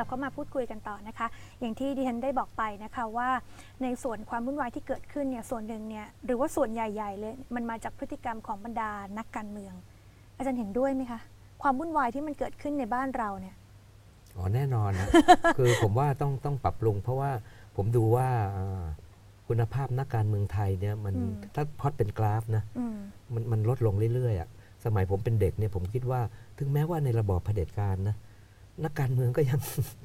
ลับเข้ามาพูดคุยกันต่อนะคะ อย่างที่ดิฉันได้บอกไปนะคะว่า ในส่วนความวุ่นวายที่เกิดขึ้นเนี่ยส่วนหนึ่งเนี่ยหรือว่าส่วนใหญ่ๆเลยมันมาจากพฤติกรรมของบรรดานักการเมือง อาจารย์เห็นด้วยไหมคะความวุ่นวายที่มันเกิดขึ้นในบ้านเราเนี่ยอ๋อแน่นอนนะ คือผมว่าต้องต้องปรับปรุง เพราะว่าผมดูว่าอ่าคุณภาพนักการเมืองไทยเนี่ยมันอืมถ้าพล็อดเป็นกราฟนะอืมมันมันลดลงเรื่อยๆอะสมัยผมเป็นเด็กเนี่ยผมคิดว่าถึงแม้ว่าในระบอบเผด็จการนะ นักการเมืองก็ยัง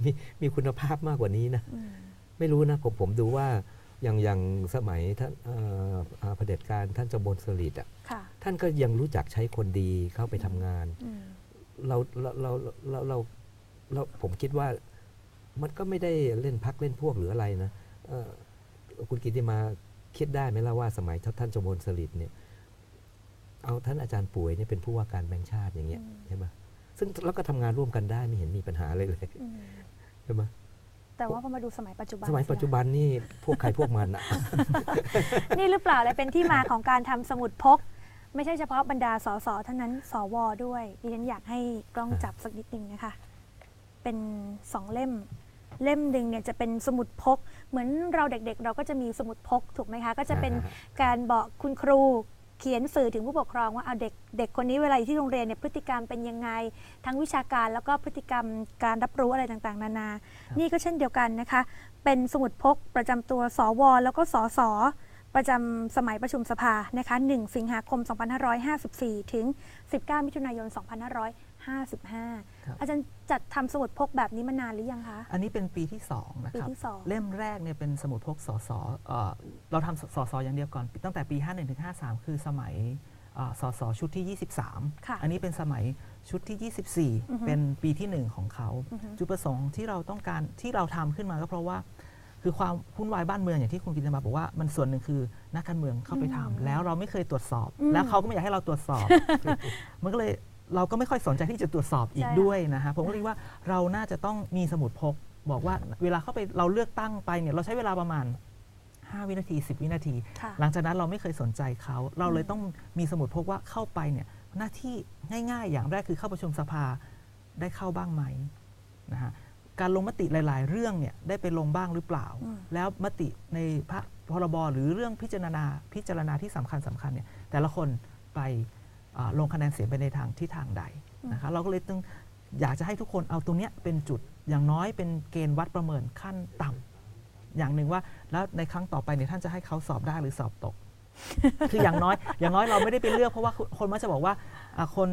มีมีคุณภาพมากกว่านี้นะอืมไม่รู้นะผมผมดูว่าอย่างอย่างสมัยท่านเอ่ออ่าเผด็จการท่านจบนสฤษดิ์อะค่ะท่านก็ยังรู้จักใช้คนดีเข้าไปทำงานอืมเราเราเราเราเราเราผมคิดว่ามันก็ไม่ได้เล่นพักเล่นพวกหรืออะไรนะเอ่อคุณกิติมาคิดได้ไหมล่ะว่าสมัยท่านจบนสฤษดิ์เนี่ยเอาท่านอาจารย์ป่วยเนี่ยเป็นผู้ว่าการแบงค์ชาติอย่างเงี้ยใช่ไหม ซึ่งแล้วก็ทำงานร่วมกันได้ไม่เห็นมีปัญหาอะไรเลยอืมใช่ไหมแต่ว่าพอมาดูสมัยปัจจุบัน สมัยปัจจุบันนี่พวกใครพวกมันอะนี่หรือเปล่าเลยเป็นที่มาของการทำสมุดพก ไม่ใช่เฉพาะบรรดาสสเท่านั้นสวด้วยดิฉันอยากให้กล้องจับสักนิดนึงนะคะ เป็นสองเล่มเล่มหนึ่งเนี่ยจะเป็นสมุดพก เหมือนเราเด็กๆ เราก็จะมีสมุดพกถูกไหมคะ ก็จะเป็นอ่าฮะการบอกคุณครู เขียนสื่อถึงผู้ปกครองว่าเอาเด็กเด็กคนนี้เวลาอยู่ที่โรงเรียนเนี่ยพฤติกรรมเป็นยังไง ทั้งวิชาการแล้วก็พฤติกรรมการรับรู้อะไรต่างๆ นานา นี่ก็เช่นเดียวกันนะคะ เป็นสมุดพกประจำตัวสว แล้วก็สสประจำสมัยประชุมสภานะคะ 1 สิงหาคม 2554 ถึง 19 มิถุนายน 2555 อาจารย์จัดทำสมุดพกแบบนี้มานานหรือยังคะ อันนี้เป็นปีที่2นะปีครับที่สองเล่มแรกเนี่ยเป็นสมุดพกสสเอ่อเราทำสสอย่างเดียวก่อน ตั้งแต่ปี 51ถึง53 คือสมัยเอ่อสสชุดที่ 23ค่ะอันนี้เป็นสมัยชุดที่อือฮึ24 เป็นปีที่ 1 ของเขาอือฮึจุดประสงค์ที่เราต้องการที่เราทำขึ้นมาก็เพราะว่า คือความวุ่นวายบ้านเมืองอย่างที่คุณกิตติมาบอกว่ามันส่วนหนึ่งคือนักการเมืองเข้าไปทำแล้วเราไม่เคยตรวจสอบอืมแล้วเขาก็ไม่อยากให้เราตรวจสอบ มันก็เลย เราก็ไม่ค่อยสนใจที่จะตรวจสอบอีกใช่ค่ะด้วยนะฮะผมก็เลยว่าเราน่าจะต้องมีสมุดพก บอกว่าเวลาเข้าไปเราเลือกตั้งไปเนี่ยเราใช้เวลาประมาณ 5 วินาที 10 วินาทีค่ะหลังจากนั้นเราไม่เคยสนใจเขาเราเลยต้องมีสมุดพกว่าเข้าไปเนี่ยหน้าที่ง่ายๆ อย่างแรกคือเข้าประชุมสภาได้เข้าบ้างไหมนะฮะการลงมติหลาย ๆ เรื่องเนี่ยได้ไปลงบ้างหรือเปล่าอืมแล้วมติในพระพรบหรือเรื่องพิจารณาพิจารณาที่สำคัญสำคัญเนี่ยแต่ละคนไปอ่า ลงคะแนนเสียงไปในทางที่ทางใดนะคะเราก็เลยต้องอยากจะให้ทุกคนเอาตรงเนี้ยเป็นจุดอย่างน้อยเป็นเกณฑ์วัดประเมินขั้นต่ำอย่างหนึ่งว่าแล้วในครั้งต่อไปเนี่ยท่านจะให้เขาสอบได้หรือสอบตก คืออย่างน้อย อย่างน้อยเราไม่ได้ไปเลือกเพราะว่าคนคนมักจะบอกว่าอะคน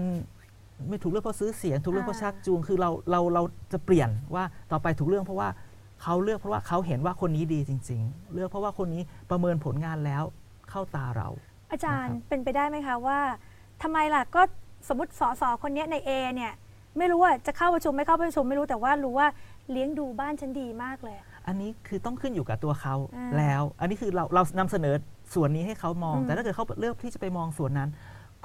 ไม่ถูกเลือกเพราะซื้อเสียง ถูกเลือกเพราะชักจูงคือเราเราเราจะเปลี่ยนว่าต่อไปถูกเลือกเพราะว่าเขาเลือกเพราะว่าเขาเห็นว่าคนนี้ดีจริง ๆ เลือกเพราะว่าคนนี้ประเมินผลงานแล้วเข้าตาเรา อาจารย์นะครับเป็นไปได้ไหมคะว่า ทำไมล่ะก็สมมติสสคนเนี้ยใน A เนี่ยไม่รู้ว่าจะเข้าประชุมไม่เข้าประชุมไม่รู้แต่ว่ารู้ว่าเลี้ยงดูบ้านฉันดีมากเลย อันนี้คือต้องขึ้นอยู่กับตัวเขาอ่าแล้ว อันนี้คือเราเรานำเสนอส่วนนี้ให้เขามองอืมแต่ถ้าเกิดเขาเลือกที่จะไปมองส่วนนั้น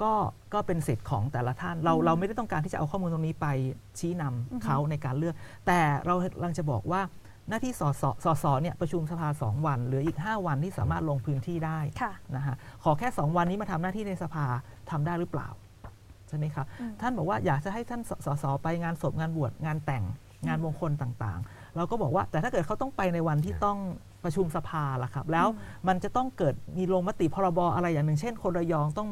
ก็ก็เป็นสิทธิ์ของแต่ละท่าน เราเราไม่ได้ต้องการที่จะเอาข้อมูลตรงนี้ไปชี้นำเขาในการเลือก แต่เรากำลังจะบอกว่า หน้าที่สสสสเนี่ยประชุมสภา 2 วัน เหลืออีก 5 วันที่สามารถลงพื้นที่ได้ค่ะนะฮะขอแค่ 2 วันนี้มาทำหน้าที่ในสภาทำได้หรือเปล่าใช่ไหมครับอืมท่านบอกว่าอยากจะให้ท่านสสสไปงานศพงานบวชงานแต่งงานมงคลต่างๆ เราก็บอกว่าแต่ถ้าเกิดเขาต้องไปในวันที่ต้อง ประชุมสภาล่ะครับ แล้วมันจะต้องเกิดมีลงมติพรบอะไรอย่างหนึ่ง เช่น คนระยองต้อง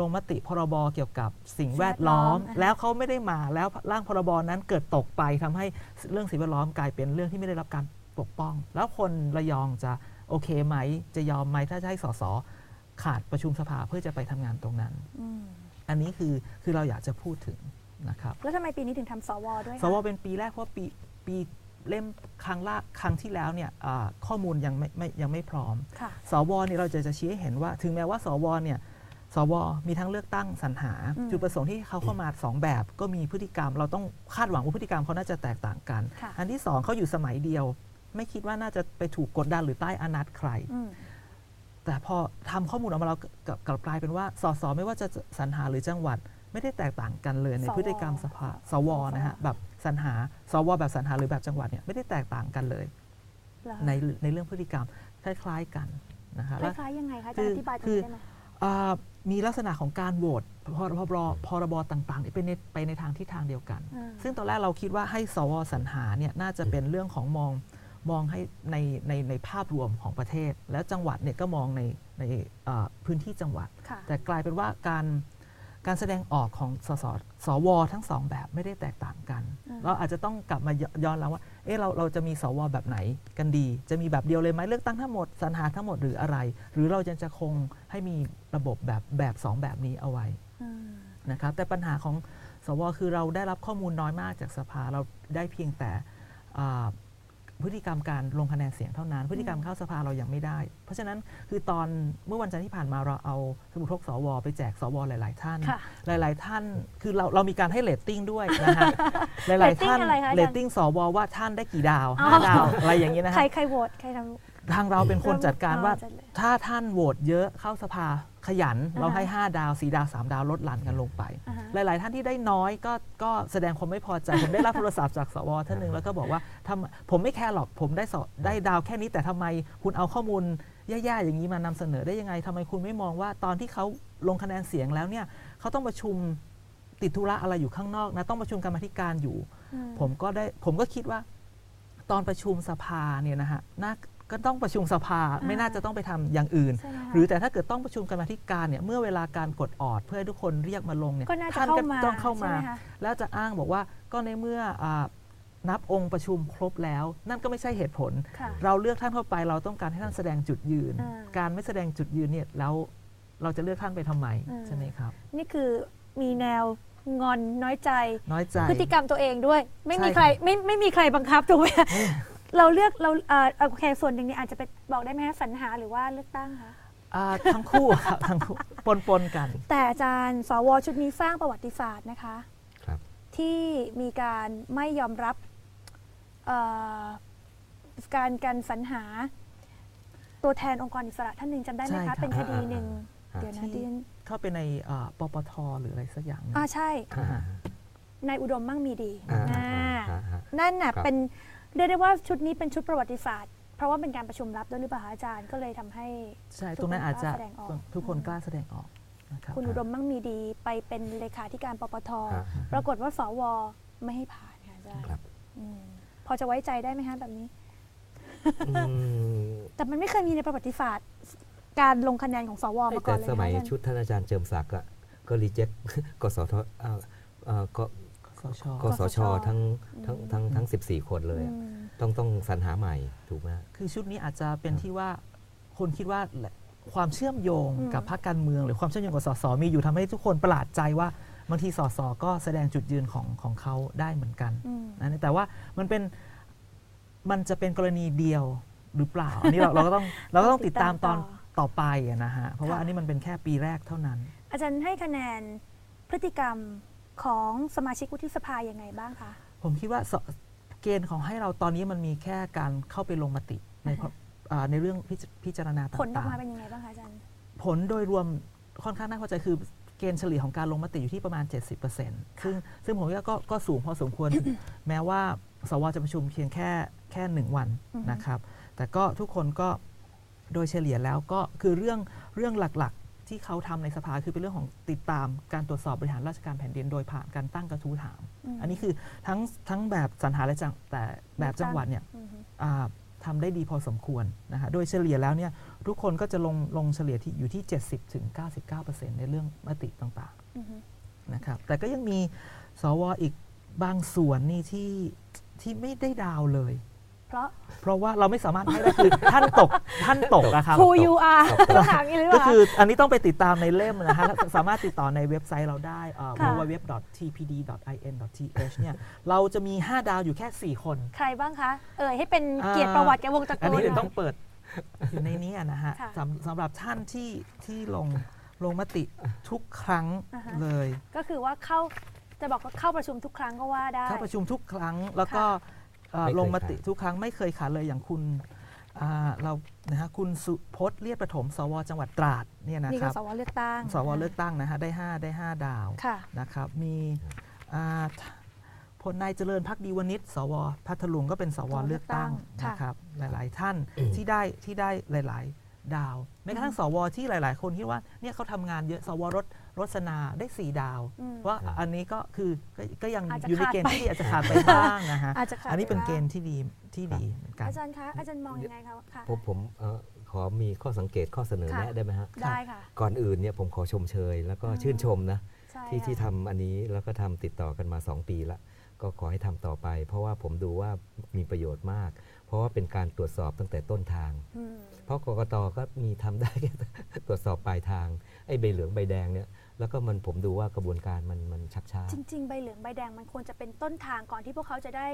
ลงมติพรบเกี่ยวกับสิ่งแวดล้อมสิ่งแวดล้อมแล้วเขาไม่ได้มาแล้วร่างพรบนั้นเกิดตกไปทำให้เรื่องสิ่งแวดล้อมกลายเป็นเรื่องที่ไม่ได้รับการปกป้อง แล้วคนระยองจะโอเคไหม จะยอมไหมถ้าจะให้สสขาดประชุมสภาเพื่อจะไปทำงานตรงนั้นอืมอันนี้คือคือเราอยากจะพูดถึงนะครับแล้วทำไมปีนี้ถึงทำสวด้วยสคะวเป็นปีแรกเพราะปีปี เล่มครั้งละครั้งที่แล้วเนี่ยอ่าข้อมูลยังไม่ไม่ยังไม่พร้อมค่ะสวเนี่ยเราจะจะชี้ให้เห็นว่า ถึงแม้ว่า สวเนี่ยสวมีทั้งเลือกตั้งสรรหาอืมจุดประสงค์ที่เขาเข้ามาสองแบบ ก็มีพฤติกรรม เราต้องคาดหวังว่าพฤติกรรมเขาน่าจะแตกต่างกันค่ะอันที่สองเขาอยู่สมัยเดียว ไม่คิดว่าน่าจะไปถูกกดดันหรือใต้อานัตใครอืมแต่พอทำข้อมูลออกมาเรากลับกลับกลายเป็นว่าสสไม่ว่าจะสรรหาหรือจังหวัด ไม่ได้แตกต่างกันเลยในสวพฤติกรรมสภาสวนะฮะแบบ สรรหาสวแบบสรรหาหรือแบบจังหวัดเนี่ยไม่ได้แตกต่างกันเลยเหรอในในเรื่องพฤติกรรมคล้ายๆกันนะฮะคแล้วล้ายๆยังไงคะอาคืจารอย์อธิบายตรงคือนี้ได้ไหมอ่ามีลักษณะของการโหวตพรพรพรบต่างๆที่เป็นในไปในทางทิศทางเดียวกันอ่าซึ่งตอนแรกเราคิดว่าให้สวสรรหาเนี่ยน่าจะเป็นเรื่องของมองมองให้ในในในภาพรวมของประเทศ แล้วจังหวัดเนี่ยก็มองในในเอ่อพื้นที่จังหวัดค่ะแต่กลายเป็นว่าการ การแสดงออกของสสสวทั้งสองแบบไม่ได้แตกต่างกันอ่าเราอาจจะต้องกลับมาย้ย้อนแล้วว่า เอ๊ะเราเราจะมีสวแบบไหนกันดี จะมีแบบเดียวเลยไหมเลือกตั้งทั้งหมดสรรหาทั้งหมดหรืออะไร หรือเราจะจะคงให้มีระบบแบบแบบสองแบบนี้เอาไว้อืมนะครับแต่ปัญหาของสวคือเราได้รับข้อมูลน้อยมากจากสภาเราได้เพียงแต่อ่า พฤติกรรมการลงคะแนนเสียงเท่านั้น พฤติกรรมเข้าสภาเรายังไม่ได้ เพราะฉะนั้นคือตอนเมื่อวันจันทร์ที่ผ่านมาเราเอาสมุดพกสวไปแจกสวหลาย ๆ ท่านค่ะหลาย ๆ ท่านคือเราเรามีการให้เลตติ้งด้วยนะฮะหลาย ๆ ท่านเรตติ้งอะไรคะอาจารย์เลตติ้งสวว่าท่านได้กี่ดาวอ๋อห้าดาวอะไรอย่างนี้นะใครฮะใครโหวตใครทำทางเราเป็นคนจัดการว่าอ๋อจัดเลยถ้าท่านโหวตเยอะเข้าสภา ขยันเราอ่าฮะให้ 5 ดาว 4 ดาว 3 ดาวลดหลั่นกันลงไปอ่าฮะหลาย ๆ ท่านที่ได้น้อยก็ก็แสดงความไม่พอใจ ผมได้รับโทรศัพท์จากสวท่านหนึ่งแล้วก็บอกว่าทำผมไม่แคร์หรอกผมได้สอได้ดาวแค่นี้ แต่ทำไมคุณเอาข้อมูลแย่ ๆ อย่างนี้มานำเสนอได้ยังไงทำไมคุณไม่มองว่าตอนที่เขาลงคะแนนเสียงแล้วเนี่ยเขาต้องประชุมติดธุระอะไรอยู่ข้างนอกนะต้องประชุมกรรมาธิการอยู่อืมผมก็ได้ผมก็คิดว่า ตอนประชุมสภาเนี่ยนะฮะน่า ก็ต้องประชุมสภาไม่น่าจะต้องไปทำอย่างอื่นใช่ไหมคะหรือแต่ถ้าเกิดต้องประชุมกรรมาธิการเนี่ยเมื่อเวลาการกดออด เพื่อให้ทุกคนเรียกมาลงเนี่ยก็น่าจะท่านเข้าก็มาต้องเข้ามาใช่ไหคะแล้วจะอ้างบอกว่าก็ในเมื่ออานับองค์ประชุมครบแล้ว นั่นก็ไม่ใช่เหตุผลค่ะเราเลือกท่านเข้าไปเราต้องการให้ท่านแสดงจุดยืนอ่าการไม่แสดงจุดยืนเนี่ยแล้วเราจะเลือกท่านไปทำไมอืมใช่ไหมครับ นี่คือมีแนวงอนน้อยใจ น้อยใจ พฤติกรรมตัวเองด้วย ไม่มีใช่ใครไม่ไม่มีใครบังคับถูกไหม เราเลือกเราเอ่อโอเคส่วนหนึ่งเนี่ยอาจจะเป็นบอกได้ไหมคะสรรหาหรือว่าเลือกตั้งคะอ่าทั้งคู่ครับทั้งคู่ปนปนๆกัน แต่อาจารย์สวชุดนี้สร้างประวัติศาสตร์นะคะ ครับ ที่มีการไม่ยอมรับเอ่อการการสรรหา ตัวแทนองค์กรอิสระท่านหนึ่งจำได้ไหมใช่ครัคะ บ เป็นคดีหนึ่งอ่า เดี๋ยวนะที่ดิฉันเข้าไปในอ่าปปทหรืออะไรสักอย่างหนึงอ่าใช่อ่าฮะนายอุดมมั่งมีดีอ่าอ่าอ่าฮะนั่นน่ะครับ เป็น เรียกได้ว่าชุดนี้เป็นชุดประวัติศาสตร์ เพราะว่าเป็นการประชุมลับด้วยหรือเปล่าคะอาจารย์ก็เลยทำให้ใช่ทุกตรงนั้นคนอาจจะกล้าแสดงออกทุกคนกล้าแสดงออกนะครับคุณอุดมมั่งมีดีไปเป็นเลขาธิการปปทอ่าฮะปรากฏว่าสวไม่ให้ผ่านค่ะอาจารย์ครับอืมพอจะไว้ใจได้ไหมคะแบบนี้อืมแต่มันไม่เคยมีในประวัติศาสตร์ การลงคะแนนของสวมาก่แต่อนเลยสนะมัยอาจารย์ชุดท่านอาจารย์เจิมศักดิ์อะก็รีเจ็คกสทเอ่อเอ่อก็สช กสชทั้งทั้งทั้งทั้ง 14 คนเลยอะอืมต้องต้องสรรหาใหม่ถูกไหม คือชุดนี้อาจจะเป็นที่ว่าคนคิดว่าแหละความเชื่อมโยงอืมกับพรรคการเมือง หรือความเชื่อมโยงกับสสมีอยู่ทำให้ทุกคนประหลาดใจว่าบางทีสสก็แสดงจุดยืนของของเขาได้เหมือนกันอืมนะแต่ว่ามันเป็นมันจะเป็นกรณีเดียวหรือเปล่า อันนี้เราเราก็ต้องเราก็ต้องติดตามตอนต่อไปอะนะฮะเพราะว่าค่ะอันนี้มันเป็นแค่ปีแรกเท่านั้น อาจารย์ให้คะแนนพฤติกรรม ของสมาชิกวุฒิสภายังไงบ้างคะ ผมคิดว่าสเกณฑ์ของให้เราตอนนี้มันมีแค่การเข้าไปลงมติในอ่าฮะอ่าในเรื่องพิจพิจารณาต่างๆ ผลออกมาเป็นยังไงบ้างคะอาจารย์ผผลโดยรวมค่อนข้างน่าพอใจคือเกณฑ์เฉลี่ยของการลงมติอยู่ที่ประมาณ 70%ซึ่งซึ่งผมว่าก็ก็สูงพอสมควร แม้ว่าสวจะประชุมเพียงแค่แค่หนึ่งวันอือฮึนะครับ แต่ก็ทุกคนก็โดยเฉลี่ยแล้วก็คือเรื่องเรื่องหลักๆ ที่เขาทำในสภาคือเป็นเรื่องของติดตามการตรวจสอบบริหารราชการแผ่นดินโดยผ่านการตั้งกระทู้ถามมอันนี้คือทั้งทั้งแบบสรรหาและจังแต่แบบจังหวัดเนี่ยอืมอ่าทำได้ดีพอสมควรนะฮะโดยเฉลี่ยแล้วเนี่ยทุกคนก็จะลงลงเฉลี่ยที่อยู่ที่ 70ถึง99%ในเรื่องมติต่างอืมๆนะครับแต่ก็ยังมีสวอีกบางส่วนนี่ที่ที่ไม่ได้ดาวเลย เพราะเพราะว่าเราไม่สามารถให้ได้คือท่านตกท่านตกนะครับ who you are ต้องถามอย่างนี้หรือเปก็ล่า คืออันนี้ต้องไปติดตามในเล่มนะฮะสามารถติดต่อในเว็บไซต์เราได้เอ่อค่ะ www.tpd.in.th เนี่ยเราจะมี 5 ดาวอยู่แค่ 4 คน ใครบ้างคะ เอ่ยให้เป็นอ่าเกียรติประวัติแกวงตระอันกูลนี้เดี๋ยวหต้น่อยงเปิดอยู่ในนี้อะนะฮะค่ะสำสำหรับท่านที่ที่ลงลงมติทุกครั้งอ่าฮะ เลยก็คือว่าเข้าจะบอกว่าเข้าประชุมทุกครั้งก็ว่าได้ เข้าประชุมทุกครั้ง แล้วก็เอ่อไม่เคย ลงมติขาดทุกครั้งไม่เคยขาดเลยอย่างคุณอ่าเรานะฮะคุณสุพจน์เลียดประถม สว จังหวัดตราดเนี่ยนะนี่คก็รับสวเลือกตั้ง สวเลือกตั้งนะฮะได้ 5 ได้ 5 ดาวค่ะนะครับมีอ่าพลนายเจริญพักดีวณิชสวพัทลุงก็เป็นสวสวเลืเลืออกกตั้ตั้งงค่ะนะครับหลาย ๆ ท่านที่ได้ที่ได้หลายดาวแม้กระทั่งสวที่หลาย ๆ คนคิดว่าเนี่ยเขาทำงานเยอะสวรส รสนาได้ 4 ดาวอืมว่าอันนี้ก็คือก็ก็ยังอาจจะอยู่ในเกณฑ์ขาดไปที่ดีอาจจะขาดไปบ้างนะฮะอาจจะขาดอันนี้เป็นไปบ้างเกณฑ์ที่ดีที่ดีเหมือนกันอาจารย์คะอาจารย์มองยังไงคะค่ะผมผมเอ่อขอมีข้อสังเกตข้อเสนอค่ะแนะได้ไหมฮะได้ค่ะก่อนอื่นเนี่ยผมขอชมเชย แล้วก็อืมชื่นชมนะใช่ที่ที่ค่ะทำอันนี้แล้วก็ทำติดต่อกันมา 2 ปีละก็ขอให้ทำต่อไป เพราะว่าผมดูว่ามีประโยชน์มาก เพราะว่าเป็นการตรวจสอบตั้งแต่ต้นทางอืมเพราะกกตก็มีทำได้แค่ตรวจสอบปลายทาง ไอ้ใบเหลืองใบแดงเนี่ยแล้วก็มันผมดูว่ากระบวนการมันมันชักช้าจริง ๆ ใบเหลืองใบแดงมันควรจะเป็นต้นทางก่อนที่พวกเขาจะได้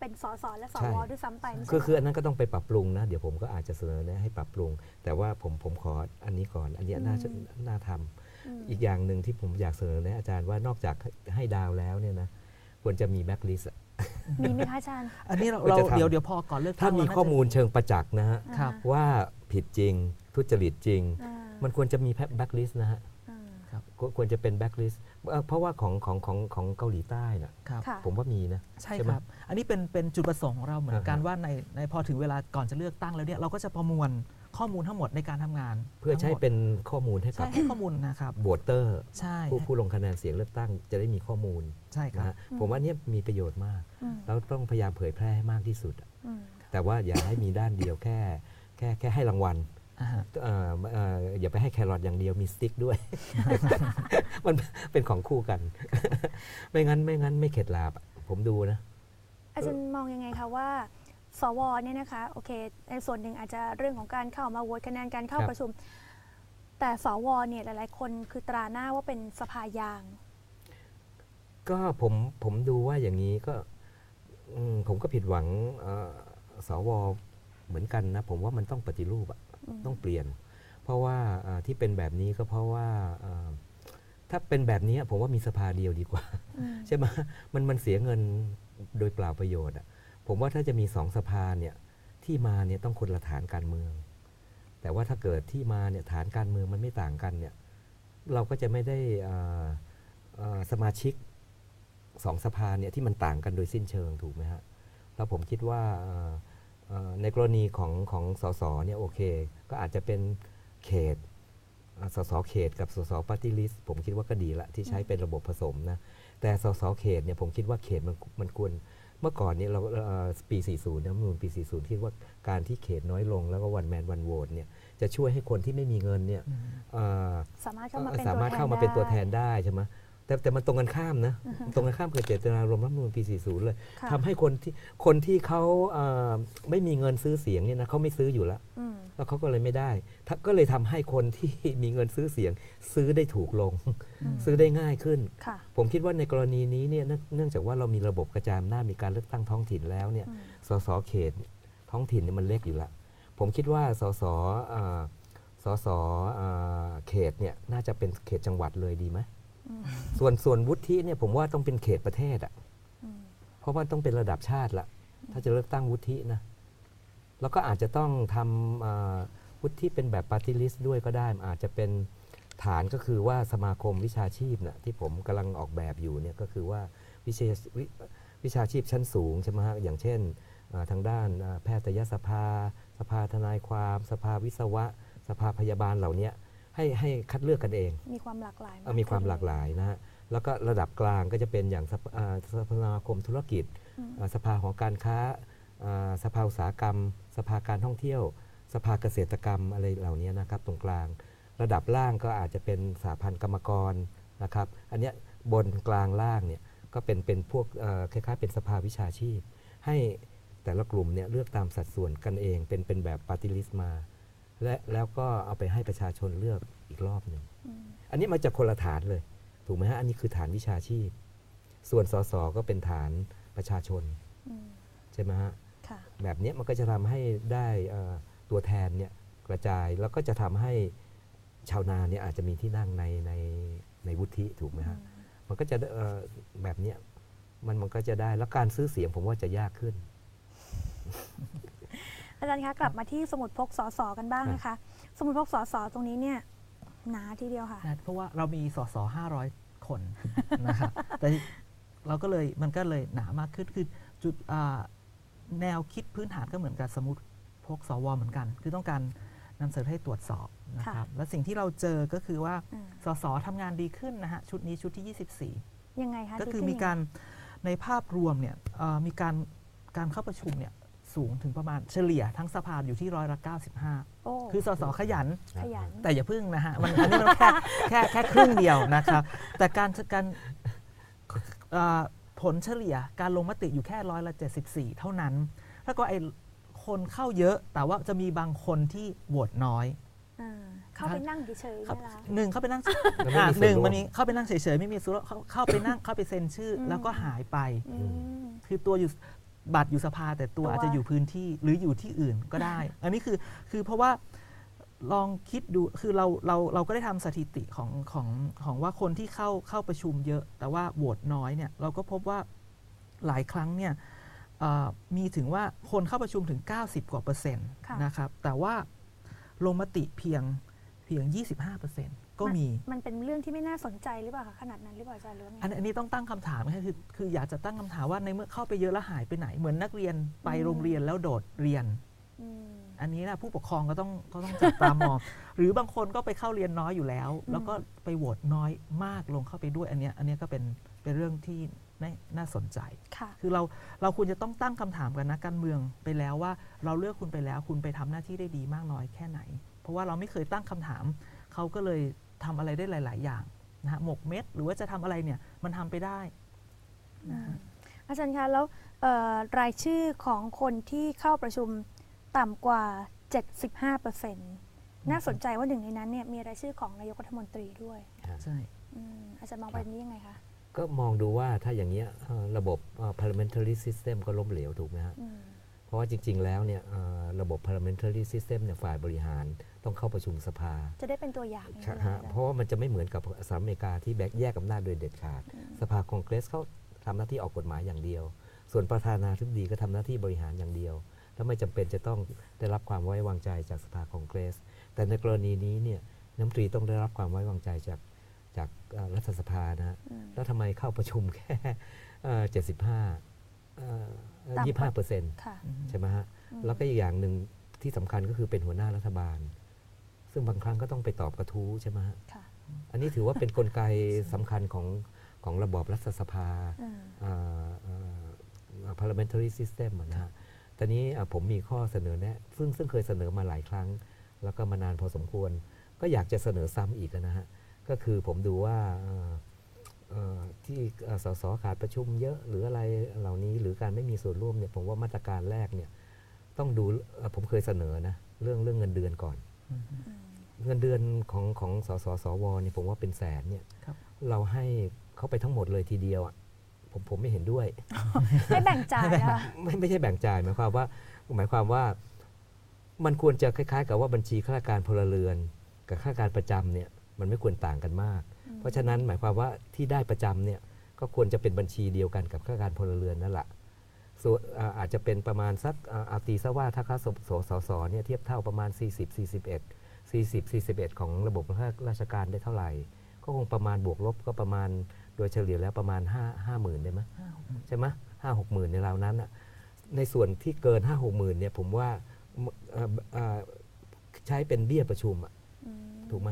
เป็นสสและสใช่วด้วยซ้ำไปไม่ใช่คือเหรคืออันนั้นก็ต้องไปปรับปรุงนะ เดี๋ยวผมก็อาจจะเสนอแนะให้ปรับปรุง แต่ว่าผมผมขออันนี้ก่อน อันเนี้ยน่าจะน่าทำอืมอีกอย่างหนึ่งที่ผมอยากเสนอแนะอาจารย์ว่านอกจากให้ดาวแล้วเนี่ยนะควรจะมีแบ็กลิสมีไหมคะอาจารย์ อันนี้เราก็เราจะทำเดี๋ยวเดี๋ยวพอก่อนเลือกถ้าตั้งมีเรน่จะข้อมูลเชิงประจักษ์นะฮะครับว่าผิดจริงทุจริตจริงอ่า มันควรจะมีแบ็กลิสนะฮะอ่าควควรจะเป็นแบ็กลิสเพราะว่าของของของของเกาหลีใต้น่ะครับค่ะผมว่ามีนะใช่ใช่ไหมครับ อันนี้เป็นเป็นจุดประสงค์ของเราเหมือนกันอ่าฮะว่าในในพอถึงเวลาก่อนจะเลือกตั้งแล้วเนี่ยเราก็จะประมวลข้อมูลทั้งหมดในการทำงาน เพื่อใช้ทั้งหมดเป็นข้อมูลให้กัใช่บให้ข้อมูลนะครับโหวตเตอร์ใช่ผู้ผู้ลงคะแนนเสียงเลือกตั้งจะได้มีข้อมูลใช่คนะรับฮะผมว่าเนี่ยมีประโยชน์มากอืมแล้วต้องพยายามเผยแพร่ให้มากที่สุดอะอืมแต่ว่าอย่าให้มีด้านเดียวแค่แค่แค่ให้รางวัล อ่าฮะเอ่อเอ่ออย่าไปให้แครอทอย่างเดียวมีสติ๊กด้วย มันเป็นของคู่กัน ไม่งั้นไม่งั้นไม่เข็ดหลาบอะผมดูนะ อาจารย์มองยังไงคะว่าสวเนี่ยนะคะโอเคในส่วนหนึ่งอาจจะเรื่องของการเข้ามาโหวตคะแนนการเข้าครับประชุม แต่สวเนี่ยหลาย ๆ คนคือตราหน้าว่าเป็นสภายาง ก็ผมผมดูว่าอย่างนี้ก็อืมผมก็ผิดหวังเอ่อสวเหมือนกันนะ ผมว่ามันต้องปฏิรูปอะอืม ต้องเปลี่ยน เพราะว่าเอ่อที่เป็นแบบนี้ก็เพราะว่าเอ่อถ้าเป็นแบบนี้ผมว่ามีสภาเดียวดีกว่าอืมใช่ไหมมันมันเสียเงินโดยเปล่าประโยชน์อะผมว่าถ้าจะมีสองสภาเนี่ยที่มาเนี่ยต้องคนละฐานการเมือง แต่ว่าถ้าเกิดที่มาเนี่ยฐานการเมืองมันไม่ต่างกันเนี่ยเราก็จะไม่ได้เอ่อเอ่อสมาชิกสองสภาเนี่ยที่มันต่างกันโดยสิ้นเชิงถูกไหมฮะแล้วผมคิดว่าเอ่อเอ่อ ในกรณีของของสสเนี่ยโอเค ก็อาจจะเป็นเขตอ่าสสเขตกับสสปฏิลิสผมคิดว่าก็ดีละที่ใช้เป็นระบบผสมนะ แต่สสเขตเนี่ยผมคิดว่าเขตมันมันควรเมื่อก่อนเนี่ยเราเอ่อปี 40นะรัฐธรรมนูลปี 40 คิดว่าการที่เขตน้อยลงแล้วก็วันแมนวันโหวตเนี่ยจะช่วยให้คนที่ไม่มีเงินเนี่ยอืมเอ่อสามารถเข้ามาเป็นสามารถตัวแทนเข้ามาเป็นตัวแทนได้ได้ใช่ไหม แต่แต่มันตรงกันข้ามนะ ตรงกันข้ามกับเจตนารมณ์รัฐธรรมนูลปี 40 เลยค่ะทำให้คนที่คนที่เขาเอ่อไม่มีเงินซื้อเสียงเนี่ยนะเขาไม่ซื้ออยู่แล้วอืมแล้วเขาก็เลยไม่ได้ถ้าก็เลยทำให้คนที่มีเงินซื้อเสียง ซื้อได้ถูกลงอืมซื้อได้ง่ายขึ้นค่ะผมคิดว่าในกรณีนี้เนี่ยเนื่องเนื่องจากว่าเรามีระบบกระจายอำนาจมีการเลือกตั้งท้องถิ่นแล้วเนี่ยอืมสสเขตท้องถิ่นเนี่ยมันเล็กอยู่แล้วผมคิดว่าสสอ่าสสอ่าเขตเนี่ยน่าจะเป็นเขตจังหวัดเลยดีไหมอืม ส่วนส่วนวุฒิเนี่ยผมว่าต้องเป็นเขตประเทศอะอืมเพราะว่าต้องเป็นระดับชาติละถ้าจะเลือกตั้งวุฒินะแล้วก็อาจจะต้องทำอ่าวุฒิเป็นแบบปาร์ตี้ลิสต์ด้วยก็ได้อาจจะเป็นฐานก็คือว่าสมาคมวิชาชีพนะที่ผมกำลังออกแบบอยู่เนี่ยก็คือว่าวิชาวิวิชาชีพชั้นสูงใช่ไหมฮะอย่างเช่นอ่าทางด้านอ่าแพทยสภา สภาทนายความ สภาวิศวะ สภาพยาบาลเหล่านี้ ให้ให้คัดเลือกกันเอง มีความหลากหลายเอ่อมีความหลากหลายนะฮะแล้วก็ระดับกลางก็จะเป็นอย่างสภอ่าสภาคมธุรกิจอืมอ่าสภาของการค้าอ่าสภาอุตสาหกรรม สภาการท่องเที่ยว สภาเกษตรกรรมอะไรเหล่านี้นะครับตรงกลาง ระดับล่างก็อาจจะเป็นสาพันธ์กรรมกรนะครับ อันเนี้ยบนกลางล่างเนี่ยก็เป็นเป็นพวกเอ่อคล้ายๆเป็นสภาวิชาชีพ ให้แต่ละกลุ่มเนี่ยเลือกตามสัดส่วนกันเองเป็นเป็นแบบปาร์ตี้ลิสต์มา และแล้วก็เอาไปให้ประชาชนเลือกอีกรอบหนึ่งอืมอันนี้มาจากคนละฐานเลย ถูกไหมฮะ อันนี้คือฐานวิชาชีพ ส่วนสสก็เป็นฐานประชาชนอืมใช่ไหมฮะค่ะแบบเนี้ยมันก็จะทำให้ได้เอ่อตัวแทนเนี่ยกระจายแล้วก็จะทำให้ชาวนาเนี่ยอาจจะมีที่นั่งในในในวุฒิถูกไหมฮะ มันก็จะเอ่อแบบเนี้ยมันมันก็จะได้แล้วการซื้อเสียงผมว่าจะยากขึ้น อาจารย์คะกลับมาที่สมุดพกสสกันบ้างนะคะ สมุดพกสสตรงนี้เนี่ยหนาทีเดียวค่ะนะเพราะว่าเรามีสสห้าร้อยคนนะครับแต่เราก็เลยมันก็เลยหนามากขึ้นคือจุดอ่าแนวคิดพื้นฐานก็เหมือนกับสมุดพกสวเหมือนกัน คือต้องการนำเสนอให้ตรวจสอบนะค่ะครับและสิ่งที่เราเจอก็คือว่าอืมสสทำงานดีขึ้นนะฮะชุดนี้ชุดที่ 24 ยังไงคะก็คือดีขึ้นมียังไงการในภาพรวมเนี่ยเอ่อมีการการเข้าประชุมเนี่ย สูงถึงประมาณเฉลี่ยทั้งสภาอยู่ที่ร้อยละ95 โอ้คือสสขยัน ขยัน แต่อย่าพึ่งนะฮะ มันอันนี้มันแค่ แค่แค่ครึ่งเดียวนะครับ แต่การการเอ่อผลเฉลี่ยการลงมติอยู่แค่ร้อยละ74 เท่านั้น แล้วก็ไอ้คนเข้าเยอะ แต่ว่าจะมีบางคนที่โหวตน้อย อ่าเข้าไปนั่งเฉยๆครับเนี่ยเหรอหนึ่งเข้าไปนั่งแล้วไม่อะมีส่วนหนึ่งร่วมมันนี้เข้าไปนั่งเฉยๆไม่มีส่วนร่วมเข้าเข้าไปนั่งเข้าไปเซ็นชื่ออม แล้วก็หายไป อืม คือตัวอยู่ บัตรอยู่สภาแต่ตัวตัวอาจจะอยู่พื้นที่หรืออยู่ที่อื่นก็ได้ อันนี้คือคือเพราะว่าลองคิดดูคือเราเราเราก็ได้ทำสถิติของของของว่าคนที่เข้าเข้าประชุมเยอะ แต่ว่าโหวตน้อยเนี่ยเราก็พบว่าหลายครั้งเนี่ยเอ่อมีถึงว่าคนเข้าประชุมถึง 90 กว่าเปอร์เซ็นต์ค่ะนะครับแต่ว่าลงมติเพียงเพียง 25เปอร์เซ็นต์ ก็มีมันเป็นเรื่องที่ไม่น่าสนใจหรือเปล่าคะขนาดนั้นหรือเปล่าอาจารย์หรือว่าไงอันอันนี้ต้องตั้งคำถามนะคือคืออยากจะตั้งคำถามว่าในเมื่อเข้าไปเยอะแล้วหายไปไหนเหมือนนักเรียนไปอืมโรงเรียนแล้วโดดเรียนอืมอันนี้นะผู้ปกครองก็ต้องก็ต้องจับตามอง หรือบางคนก็ไปเข้าเรียนน้อยอยู่แล้ว แล้วก็ไปโหวตน้อยมากลงเข้าไปด้วยอันเนี้ยอันเนี้ยก็เป็นเป็นเรื่องที่น่าน่าสนใจค่ะคือเราเราควรจะต้องตั้งคำถามกันนะการเมืองไปแล้วว่า เราเลือกคุณไปแล้วคุณไปทำหน้าที่ได้ดีมากน้อยแค่ไหน เพราะว่าเราไม่เคยตั้งคำถามเขาก็เลย ทำอะไรได้หลาย ๆ อย่างนะฮะหมกเม็ดหรือว่าจะทำอะไรเนี่ยมันทำไปได้นะฮะอาจารย์คะแล้วเอ่อรายชื่อของคนที่เข้าประชุมต่ำกว่า 75%น่าสนใจว่าหนึ่งในนั้นเนี่ยมีรายชื่อของนายกรัฐมนตรีด้วย ใช่อืมอาจารย์มองประเด็นนี้ยังไงคะก็มองดูว่าถ้าอย่างเงี้ยเอ่อระบบเอ่อ parliamentary system ก็ล้มเหลวถูกไหมฮะอืม เพราะว่าจริง ๆ แล้วเนี่ยเอ่อระบบ parliamentary system เนี่ยฝ่ายบริหารต้องเข้าประชุมสภา จะได้เป็นตัวอย่างอย่างใช่นี้ฮะเลยเพราะว่ามันจะไม่เหมือนกับสหรัฐอเมริกาที่แบกแยกอำนาจโดยเด็ดขาด สภาคองเกรสเขาทำหน้าที่ออกกฎหมายอย่างเดียว ส่วนประธานาธิบดีก็ทำหน้าที่บริหารอย่างเดียว แล้วไม่จำเป็นจะต้องได้รับความไว้วางใจจากสภาคองเกรส แต่ในกรณีนี้เนี่ยน้ำตรีต้องได้รับความไว้วางใจจากจากเอ่อรัฐสภานะฮะอืมแล้วทำไมเข้าประชุมแค่เจ็ดสิบห้าต่ำก ยี่ว่าห้าเปอร์เซ็นต์ค่ะใช่ไหมฮะอืมแล้วก็อีกอย่างหนึ่งที่สำคัญก็คือเป็นหัวหน้ารัฐบาล ซึ่งบางครั้งก็ต้องไปตอบกระทู้ใช่ไหมฮะค่ะอันนี้ถือว่าเป็นกลไกสำคัญของของระบอบรัฐสภาอืมอ่าอ่า parliamentary system อะนะฮะตอนนี้อะผมมีข้อเสนอแนะ ซึ่งซึ่งเคยเสนอมาหลายครั้ง แล้วก็มานานพอสมควร ก็อยากจะเสนอซ้ำอีกนะฮะ ก็คือผมดูว่าเอ่อเอ่อ ที่เอ่อสสขาดประชุมเยอะหรืออะไรเหล่านี้หรือการไม่มีส่วนร่วมเนี่ยผมว่ามาตรการแรกเนี่ยต้องดูเอ่อผมเคยเสนอนะเรื่องเรื่องเงินเดือนก่อนอืมเงินเดือนของของสสสวเนี่ยผมว่าเป็นแสนเนี่ยครับเราให้เขาไปทั้งหมดเลยทีเดียวอะผมผมไม่เห็นด้วยให้แบ่งจ่ายนะคะไม่ไม่ใช่แบ่งจ่ายหมายความว่าหมายความว่ามันควรจะคล้ายๆ กับว่าบัญชีข้าราชการพลเรือน กับข้าราชการประจำเนี่ยมันไม่ควรต่างกันมาก เพราะฉะนั้นหมายความว่าที่ได้ประจำเนี่ยก็ควรจะเป็นบัญชีเดียวกันกับข้าราชการพลเรือนนั่นแหละส่วนอ่าอาจจะเป็นประมาณสักอ่าเอาตีซะว่าถ้าค่าสสสสเนี่ยเทียบเท่าประมาณ 40 41 40 41 ของระบบราชการได้เท่าไหร่ ก็คงประมาณบวกลบก็ประมาณโดยเฉลี่ยแล้วประมาณ 5 5 0,000ได้ไหมใช่ไหมห้าหกหมื่นในราวนั้นน่ะในส่วนที่เกินห้าหกหมื่นเนี่ยผมว่าเอ่อเอ่อใช้เป็นเบี้ยประชุมอะอืมถูกไหม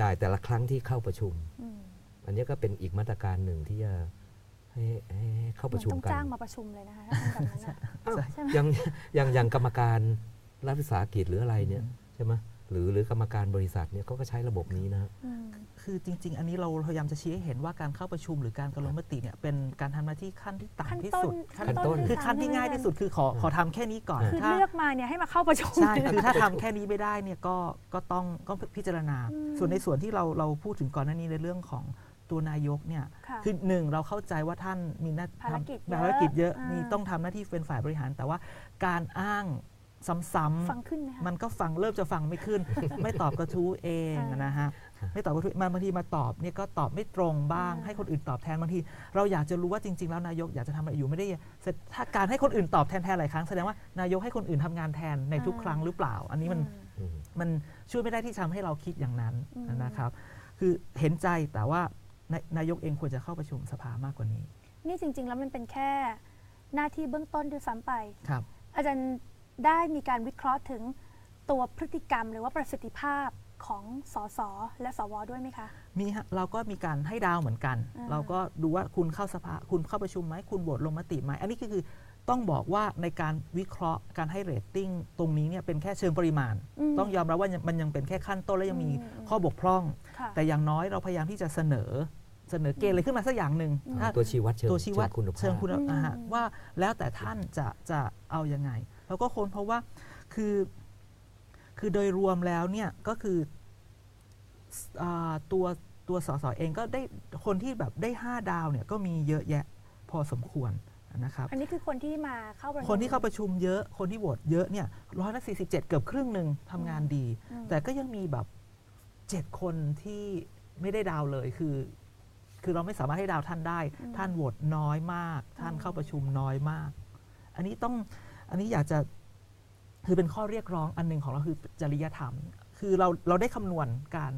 จ่ายแต่ละครั้งที่เข้าประชุมอืมอันนี้ก็เป็นอีกมาตรการหนึ่งที่จะให้ให้ให้เข้าเหปมือนระชุมต้องกันจ้างมาประชุมเลยนะคะถ้าเป็นแบบนั้นน่ะอ้าวใช่ใช่ไหมยังยังยังกรรมการรัฐวิสาหกิจหรืออะไรเนี่ยใช่ไหม หรือหรือกรรมการบริษัทเนี่ยเขาก็ใช้ระบบนี้นะฮะอืมคือจริง ๆ อันนี้เราพยายามจะชี้ให้เห็นว่าการเข้าประชุมหรือการกระลงมติเนี่ยเป็นการทำหน้าที่ขั้นที่ขั้นต่ำที่ต้นสุด ขั้นต้น คือด้วยขั้นที่ซ้ำง่ายที่สุดคือขอขอทำแค่นี้ก่อนคือถ้าเลือกมาเนี่ยให้มาเข้าประชุม ใช่คือถ้าทำแค่นี้ไม่ได้เนี่ยก็ก็ต้องก็พิจารณา อืมส่วนในส่วนที่เราเราพูดถึงก่อนหน้านี้ในเรื่องของตัวนายกเนี่ยค่ะคือหนึ่งเราเข้าใจว่าท่านมีหน้าภารกิจเยอะภารกิจเยอะมีต้องทำหน้าที่เป็นฝ่ายบริหาร แต่ว่าการอ้าง ซ้ำฟังขึ้นไหมคะๆมันก็ฟังเริ่มจะฟังไม่ขึ้น ไม่ตอบกระทู้เองอ่านนะฮะไม่ตอบกระทู้มันบางทีมาตอบเนี่ยก็ตอบไม่ตรงบ้างอ่าให้คนอื่นตอบแทนบางที เราอยากจะรู้ว่าจริง ๆ แล้วนายกอยากจะทำอะไรอยู่ไม่ได้เสร็จถ้าการให้คนอื่นตอบแทนแทนหลายครั้งแสดงว่านายกให้คนอื่นทำงานแทนในทุกครั้งหรือเปล่า อันนี้มัน อืม มันช่วยไม่ได้ที่ทำให้เราคิดอย่างนั้นอืม นะครับ คือเห็นใจแต่ว่านายนายกเองควรจะเข้าประชุมสภามากกว่านี้นี่จริง ๆ แล้วมันเป็นแค่หน้าที่เบื้องต้นด้วยซ้ำไป ครับ อาจารย์ ได้มีการวิเคราะห์ถึงตัวพฤติกรรม หรือว่าประสิทธิภาพของสสและสวด้วยไหมคะ มีฮะเราก็มีการให้ดาวเหมือนกัน อ่า เราก็ดูว่าคุณเข้าสภาคุณเข้าประชุมไหมคุณโหวตลงมติไหมอันนี้ก็คือต้องบอกว่าในการวิเคราะห์การให้เรตติ้งตรงนี้เนี่ยเป็นแค่เชิงปริมาณ ม ต้องยอมรับว่ามันยังเป็นแค่ขั้นต้นและยังมีอืมอืม ข้อบกพร่อง ค่ะแต่อย่างน้อยเราพยายามที่จะเสนอเสนอเกณฑ์อะไรขึ้นมาสักอย่างหนึ่งอืมถ้า ตัวชี้วัดเชิงตัวชี้วัดเชิงคุณภาพ เชิงคุณอืมนะฮะว่าแล้วแต่ท่านจะจะเอายังไง แล้วก็ค้นเพราะว่าคือคือโดยรวมแล้วเนี่ยก็คืออาตัวตัวสสเองก็ได้คนที่แบบได้ 5 ดาวเนี่ยก็มีเยอะแยะพอสมควรนะครับอันนี้คือคนที่มาเข้าประชุมคนที่เข้าประชุมเยอะคนที่โหวตเยอะเนี่ยร้อยละสี่สิบเจ็ดเกือบครึ่งหนึ่งทำงานดีอืมแต่ก็ยังมีแบบเจ็ดคนที่ไม่ได้ดาวเลยคือ คือเราไม่สามารถให้ดาวท่านได้ ท่านโหวตน้อยมาก ท่านเข้าประชุมน้อยมาก อันนี้ต้อง อันนี้อยากจะคือเป็นข้อเรียกร้องอันหนึ่งของเราคือจริยธรรม คือเราเราได้คำนวณการ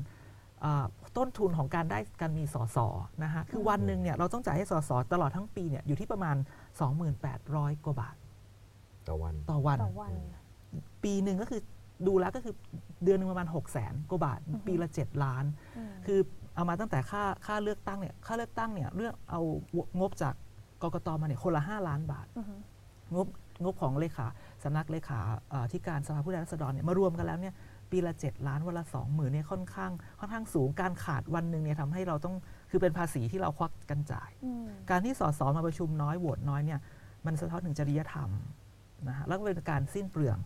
อ่าต้นทุนของการได้การมีสสนะฮะคือวันหนึ่งเนี่ยเราต้องจ่ายให้สสตลอดทั้งปีเนี่ยอยู่ที่ประมาณ 28,000กว่าบาทต่อวันต่อวันต่อวัน ปีหนึ่งก็คือดูแล้วก็คือเดือนหนึงประมาณ 6 0แสนกว่าบาทอือฮึปีละ 7 ล้านอืมคือเอามาตั้งแต่ค่าค่าเลือกตั้งเนี่ยค่าเลือกตั้งเนี่ยเลือกเอางบจากกกตมาเนี่ยคนละ 5 ล้านบาทอือฮึงบ งบของเลขาสำนักเลขาเอ่อที่การสภาผู้แทนราษฎรเนี่ยมารวมกันแล้วเนี่ยปีละ 7 ล้านวันละ2หมื่นเนี่ยค่อนข้างค่อนข้างสูงการขาดวันหนึ่งเนี่ยทำให้เราต้องคือเป็นภาษีที่เราควักกันจ่ายอืมการที่สสมาประชุมน้อยโหวตน้อยเนี่ยมันสะท้อนถึงจริยธรรมนะฮะแล้วก็เป็นการสิ้นเปลือง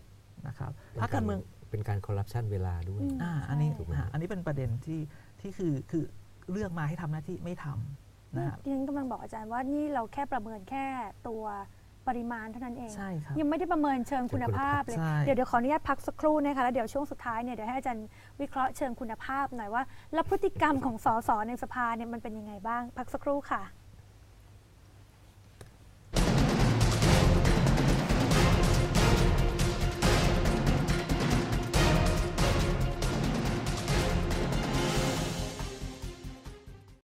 นะครับพรรคการเมืองเป็นการคอร์รัปชันเวลาด้วยอืมอ่าใช่อันนี้ถูกไหมฮะอันนี้เป็นประเด็นที่ที่คือคือเลือกมาให้ทำหน้าที่ไม่ทำนะฮะดิฉันกำลังบอกอาจารย์ว่านี่เราแค่ประเมินแค่ตัว ปริมาณเท่านั้นเอง ใช่ครับยังไม่ได้ประเมินเชิงคุณภาพเลยใช่เดี๋ยวเดี๋ยวขออนุญาตพักสักครู่นะคะแล้วเดี๋ยวช่วงสุดท้ายเนี่ยเดี๋ยวให้อาจารย์วิเคราะห์เชิงคุณภาพหน่อยว่า แล้วพฤติกรรมของสสในสภาเนี่ยมันเป็นยังไงบ้าง พักสักครู่ค่ะ